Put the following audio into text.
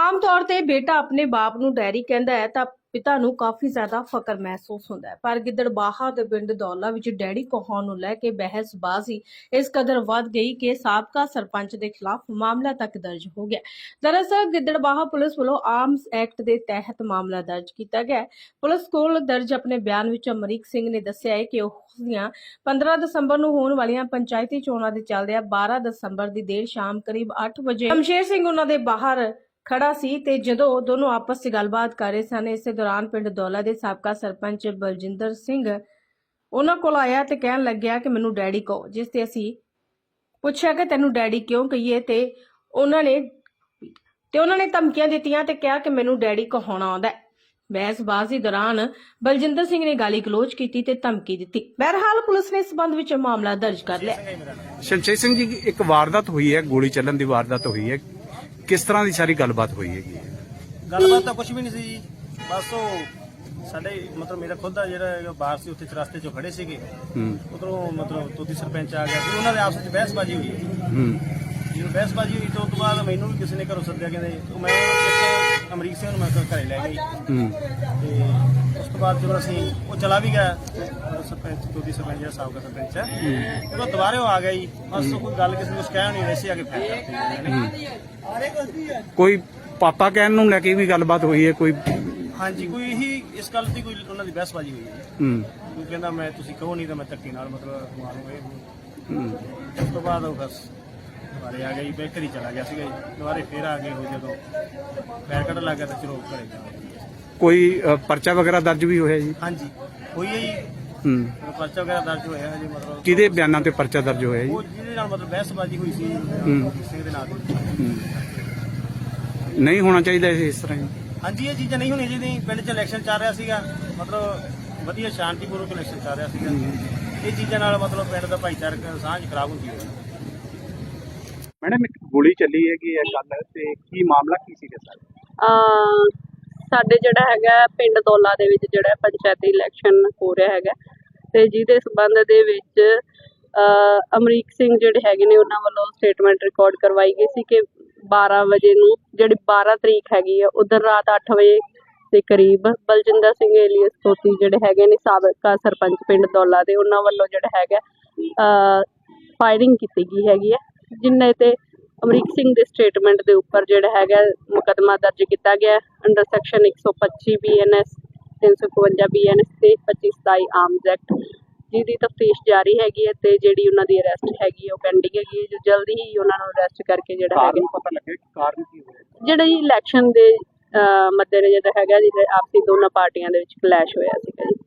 ਆਮ ਤੌਰ ਤੇ ਬੇਟਾ ਆਪਣੇ ਬਾਪ ਨੂੰ ਡੈਰੀ ਕਹਿੰਦਾ ਹੈ ਤਾਂ ਪਿਤਾ ਨੂੰ ਕਾਫੀ ਜ਼ਿਆਦਾ ਫਕਰ ਮਹਿਸੂਸ ਹੁੰਦਾ ਹੈ। ਪਰ ਗਿੱਦੜਬਾਹਾ ਦੇ ਪਿੰਡ ਦੌਲਾ ਵਿੱਚ ਡੈਡੀ ਕਹਾਉਣ ਨੂੰ ਲੈ ਕੇ ਬਹਿਸਬਾਜ਼ੀ ਇਸ ਕਦਰ ਵੱਧ ਗਈ ਕਿ ਸਾਬਕਾ ਸਰਪੰਚ ਦੇ ਖਿਲਾਫ ਮਾਮਲਾ ਤੱਕ ਦਰਜ ਹੋ ਗਿਆ। ਦਰਅਸਲ ਗਿੱਦੜਬਾਹਾ ਪੁਲਿਸ ਵੱਲੋਂ ਆਰਮਸ ਐਕਟ ਦੇ ਤਹਿਤ ਮਾਮਲਾ ਦਰਜ ਕੀਤਾ ਗਿਆ ਪੁਲਿਸ ਕੋਲ ਦਰਜ ਆਪਣੇ ਬਿਆਨ ਵਿੱਚ ਅਮਰੀਕ ਸਿੰਘ ਨੇ ਦੱਸਿਆ ਹੈ ਕਿ ਉਸ ਦੀਆਂ 15 ਦਸੰਬਰ ਨੂੰ ਹੋਣ ਵਾਲੀਆਂ ਪੰਚਾਇਤੀ ਚੋਣਾਂ ਦੇ ਚੱਲਦਿਆਂ 12 ਦਸੰਬਰ ਦੀ ਦੇਰ ਸ਼ਾਮ ਕਰੀਬ 8 ਵਜੇ ਸ਼ਮਸ਼ੇਰ ਸਿੰਘ ਉਹਨਾਂ ਦੇ ਬਾਹਰ ਖੜਾ ਸੀ ਤੇ ਜਦੋਂ ਦੋਨੋਂ ਆਪਸ 'ਚ ਗੱਲਬਾਤ ਕਰ ਰਹੇ ਸਨ, ਇਸੇ ਦੌਰਾਨ ਪਿੰਡ ਦੌਲਾ ਦੇ ਸਾਬਕਾ ਸਰਪੰਚ ਬਲਜਿੰਦਰ ਸਿੰਘ ਉਹਨਾਂ ਕੋਲ ਆਇਆ ਤੇ ਕਹਿਣ ਲੱਗਿਆ ਕਿ ਮੈਨੂੰ ਡੈਡੀ ਕਹੋ, ਜਿਸ ਤੇ ਅਸੀਂ ਪੁੱਛਿਆ ਕਿ ਤੈਨੂੰ ਡੈਡੀ ਕਿਉਂ ਕਹੀਏ ਤੇ ਉਹਨਾਂ ਨੇ ਤੇ ਉਹਨਾਂ ਨੇ ਧਮਕੀਆਂ ਦਿੱਤੀਆਂ ਤੇ ਕਿਹਾ ਕਿ ਮੈਨੂੰ ਡੈਡੀ ਕਹਾਉਣਾ ਆਉਂਦਾ ਹੈ। ਬਹਿਸਬਾਜ਼ੀ ਦੌਰਾਨ ਬਲਜਿੰਦਰ ਸਿੰਘ ਨੇ ਗਾਲੀ ਗਲੋਚ ਕੀਤੀ ਤੇ ਧਮਕੀ ਦਿੱਤੀ। ਬਹਰਹਾਲ ਪੁਲਿਸ ਨੇ ਇਸ ਸੰਬੰਧ ਵਿੱਚ ਮਾਮਲਾ ਦਰਜ ਕਰ ਲਿਆ। ਸ਼ਮਸ਼ੇਰ ਸਿੰਘ ਜੀ, ਇੱਕ ਵਾਰਦਾਤ ਹੋਈ ਹੈ, ਗੋਲੀ ਚੱਲਣ ਦੀ ਵਾਰਦਾਤ ਹੋਈ ਹੈ। ਕਿਸ ਤਰ੍ਹਾਂ ਦੀ ਸਾਰੀ ਗੱਲਬਾਤ ਹੋਈ ਹੈਗੀ ਹੈ? ਗੱਲਬਾਤ ਤਾਂ ਕੁਝ ਵੀ ਨਹੀਂ ਸੀ ਜੀ। ਬਸ ਉਹ ਸਾਡੇ ਮਤਲਬ ਮੇਰਾ ਖੁਦ ਦਾ ਜਿਹੜਾ ਹੈਗਾ ਬਾਹਰ ਸੀ ਉੱਥੇ ਰਸਤੇ 'ਚੋਂ ਖੜੇ ਸੀਗੇ। ਹੂੰ। ਉਧਰੋਂ ਮਤਲਬ ਤੋਤੀ ਸਰਪੰਚ ਆ ਗਿਆ ਸੀ। ਉਹਨਾਂ ਦੇ ਆਪਸ ਵਿੱਚ ਬਹਿਸਬਾਜ਼ੀ ਹੋਈ ਹੂੰ। ਜਦੋਂ ਬਹਿਸਬਾਜ਼ੀ ਹੋਈ ਤਾਂ ਉਸ ਤੋਂ ਬਾਅਦ ਮੈਨੂੰ ਵੀ ਕਿਸੇ ਨੇ ਘਰੋਂ ਸੱਦਿਆ ਕਹਿੰਦੇ ਉਹ ਮੈਂ ਇੱਕ ਅਮਰੀਕ ਸਿੰਘ ਨੂੰ ਮੈਂ ਘਰੇ ਲੈ ਗਈ ਹੂੰ। ਤੇ ਉਸ ਤੋਂ ਬਾਅਦ ਜਦੋਂ ਅਸੀਂ ਉਹ ਚਲਾ ਵੀ ਗਿਆ ਅਹ ਸਰਪੰਚ ਤੋਤੀ ਸਰਪੰਚ ਜਿਹੜਾ ਸਾਬਕਾ ਸਰਪੰਚ ਹੈ। ਉਦੋਂ ਦੁਬਾਰੇ ਉਹ ਆ ਗਿਆ ਜੀ। ਬਸ ਉਹ ਕੋਈ ਗੱਲ ਕਿਸੇ ਨੂੰ ਕੁਛ ਕਹਿ ਨਹੀਂ ਵੈਸੇ ਆ ਕੇ ਫੈਲ ਕਰਤੀ ਉਹਨਾਂ ਨੇ ਕੋਈ ਪਾਪਾ ਕਹਿਣ ਨੂੰ ਲੈ ਕੇ ਵੀ ਗੱਲਬਾਤ ਹੋਈ ਹੈ ਕੋਈ? ਹਾਂਜੀ ਕੋਈ ਇਹੀ ਇਸ ਗੱਲ ਦੀ ਕੋਈ ਉਹਨਾਂ ਦੀ ਬਹਿਸਬਾਜ਼ੀ ਹੋਈ ਹੈ ਹੂੰ। ਕੋਈ ਕਹਿੰਦਾ ਮੈਂ ਤੁਸੀਂ ਕਹੋ ਨਹੀਂ ਤਾਂ ਮੈਂ ਧੱਕੇ ਨਾਲ ਮਤਲਬ ਮਾਰੂੰਗਾ ਇਹ। ਉਹ। ਹੂੰ। ਉਸ ਤੋਂ ਬਾਅਦ ਉਹ ਬਸ ਦੁਬਾਰੇ ਆ ਗਈ ਬੇਕਰੀ ਚਲਾ ਗਿਆ ਸੀਗਾ ਜੀ। ਦੁਬਾਰੇ ਫੇਰ ਆ ਗਏ ਉਹ ਜਦੋਂ ਕੱਢ ਲੱਗ ਗਿਆ ਤਾਂ ਚਲੋ ਘਰੇ ਜਾ ਵੜੇ। ਕੋਈ ਅ, ਪਰਚਾ ਵਗੈਰਾ ਦਰਜ ਵੀ ਹੋਇਆ ਜੀ? ਹਾਂਜੀ ਹੋਈ ਹੈ ਜੀ। ਹੂੰ। ਪਰਚਾ ਵਗੈਰਾ ਦਰਜ ਹੋਇਆ ਜੀ ਮਤਲਬ ਕਿਹਦੇ ਬਿਆਨਾਂ ਤੇ ਪਰਚਾ ਦਰਜ ਹੋਇਆ ਜੀ? ਉਹ ਜਿਹਦੇ ਨਾਲ ਮਤਲਬ ਬਹਿਸਬਾਜ਼ੀ ਹੋਈ ਸੀ ਹੂੰ। ਕਿਸੇ ਦੇ ਨਾਲ। ਹੂੰ। ਨਹੀਂ ਹੋਣਾ ਚਾਹੀਦਾ ਸੀ ਇਸ ਤਰ੍ਹਾਂ ਜੀ ਹਾਂਜੀ ਇਹ ਚੀਜ਼ਾਂ ਨਹੀਂ ਹੋਣੀਆਂ ਚਾਹੀਦੀਆਂ ਪਿੰਡ 'ਚ ਇਲੈਕਸ਼ਨ ਚੱਲ ਰਿਹਾ ਸੀਗਾ। ਮਤਲਬ ਵਧੀਆ ਸ਼ਾਂਤੀਪੂਰਵਕ ਇਲੈਕਸ਼ਨ ਚੱਲ ਰਿਹਾ ਸੀਗਾ। ਇਹ ਚੀਜ਼ਾਂ ਨਾਲ ਮਤਲਬ ਪਿੰਡ ਦਾ ਭਾਈਚਾਰਕ ਸਾਂਝ ਖਰਾਬ ਹੁੰਦੀ ਹੈ। ਮੈਡਮ, ਇੱਕ ਗੋਲੀ ਚੱਲੀ ਹੈਗੀ ਹੈ ਕੱਲ ਤੇ ਕੀ ਮਾਮਲਾ ਕੀ ਸੀਗਾ ਸਰ? ਸਾਡੇ ਜਿਹੜਾ ਹੈਗਾ ਪਿੰਡ ਦੌਲਾ ਦੇ ਵਿੱਚ ਜਿਹੜਾ ਪੰਚਾਇਤੀ ਇਲੈਕਸ਼ਨ ਹੋ ਰਿਹਾ ਹੈਗਾ ਤੇ ਜਿਹਦੇ ਸਬੰਧ ਦੇ ਵਿੱਚ ਅਮਰੀਕ ਸਿੰਘ ਜਿਹੜੇ ਹੈਗੇ ਨੇ, ਉਹਨਾਂ ਵੱਲੋਂ ਸਟੇਟਮੈਂਟ ਰਿਕਾਰਡ ਕਰਵਾਈ ਗਈ ਸੀ ਕਿ 12 ਵਜੇ ਨੂੰ, ਜਿਹੜੀ 12 ਤਰੀਕ ਹੈਗੀ ਆ ਉਧਰ ਰਾਤ 8 ਵਜੇ ਦੇ ਕਰੀਬ ਬਲਜਿੰਦਰ ਸਿੰਘ ਏਲੀਅਸ ਤੋਤੀ ਜਿਹੜੇ ਹੈਗੇ ਨੇ, ਸਾਬਕਾ ਸਰਪੰਚ ਪਿੰਡ ਦੌਲਾ ਦੇ, ਉਹਨਾਂ ਵੱਲੋਂ ਜਿਹੜਾ ਹੈਗਾ ਅਹ ਫਾਇਰਿੰਗ ਕੀਤੀ ਗਈ ਹੈਗੀ ਹੈ। ਜਿੰਨੇ ਤੇ ਅਮਰੀਕ ਸਿੰਘ ਦੇ ਸਟੇਟਮੈਂਟ ਦੇ ਉੱਪਰ ਜਿਹੜਾ ਹੈਗਾ ਮੁਕੱਦਮਾ ਦਰਜ ਕੀਤਾ ਗਿਆ ਅੰਡਰ ਸੈਕਸ਼ਨ 125 ਬੀਐਨਐਸ 352 ਬੀਐਨਐਸ ਤੇ 2527 ਆਰਮਜ਼ ਐਕਟ ਜਿਹਦੀ ਤਫਤੀਸ਼ ਜਾਰੀ ਹੈਗੀ ਹੈ ਤੇ ਜਿਹੜੀ ਉਹਨਾਂ ਦੀ ਅਰੈਸਟ ਹੈਗੀ ਉਹ ਪੈਂਡਿੰਗ ਹੈਗੀ ਹੈ। ਜੋ ਜਲਦੀ ਹੀ ਉਹਨਾਂ ਨੂੰ ਅਰੈਸਟ ਕਰਕੇ ਜਿਹੜਾ ਹੈਗਾ ਪਤਾ ਲੱਗਿਆ ਕਿ ਕਾਰਨ ਕੀ ਹੋਇਆ? ਜਿਹੜਾ ਜੀ ਇਲੈਕਸ਼ਨ ਦੇ ਮੱਦੇਨਜ਼ਰ ਹੈਗਾ ਜਿਹੜੇ ਆਪਸੀ ਦੋਨਾਂ ਪਾਰਟੀਆਂ ਦੇ ਵਿੱਚ ਕਲੈਸ਼ ਹੋਇਆ ਸੀਗਾ ਜੀ।